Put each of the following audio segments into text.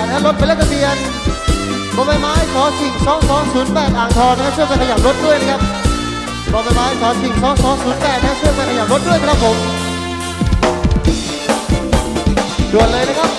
าศแะรถเป็นเลขทะเบียนบใบไม้ขอสิ่งสองสองศูนย์แปดอ่างทองนะช่วยกันขยับรถด้วยนะครับบใบไม้ขอสิ่งสองสองศูนย์แปดนะช่วยกันขยับรถด้วยครับผมด่วนเลยนะครับ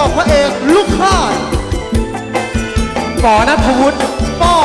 กับพระเอกลูกข้าดปอนัทวุฒิป้อ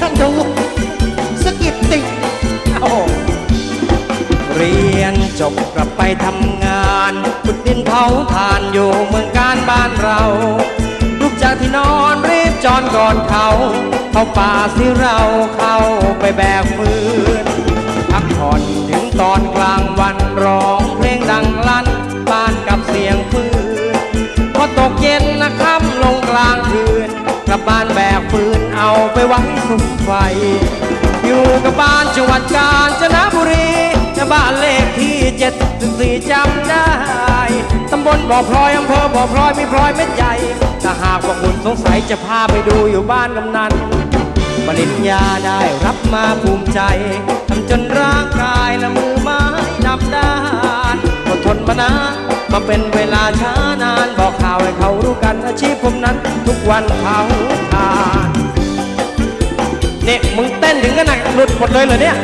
ท่านดูสะกิดติโอ้เรียนจบกลับไปทำงานขุดดินเผาทานอยู่เมืองการบ้านเราลุกจากที่นอนรีบจอนก่อนเขา เข้าป่าสิเราเข้าไปแบกฟืนพักผ่อนถึงตอนกลางวันรอ เย็นนะค่ำลงกลางคืนกลับบ้านแบกฟืนเอาไปไว้สุมไฟ อยู่กับบ้านจังหวัดกาญจนบุรีบ้านเลขที่เจ็ดสี่จำได้ตำบลบ่อพลอยอำเภอบ่อพลอยมีพลอยเม็ดใหญ่ถ้าหากว่าคุณสงสัยจะพาไปดูอยู่บ้านกำนันปริญญาได้รับมาภูมิใจทำจนร่างกายและมือไม้นับด้านอดทนมานาน มาเป็นเวลาช้านานบอกข่าวให้เขารู้กันอาชีพผมนั้น ทุกวันเขาทานเนี่ยมึงเต้นถึงขนาดหลุดหมดเลยเหรอเนี่ย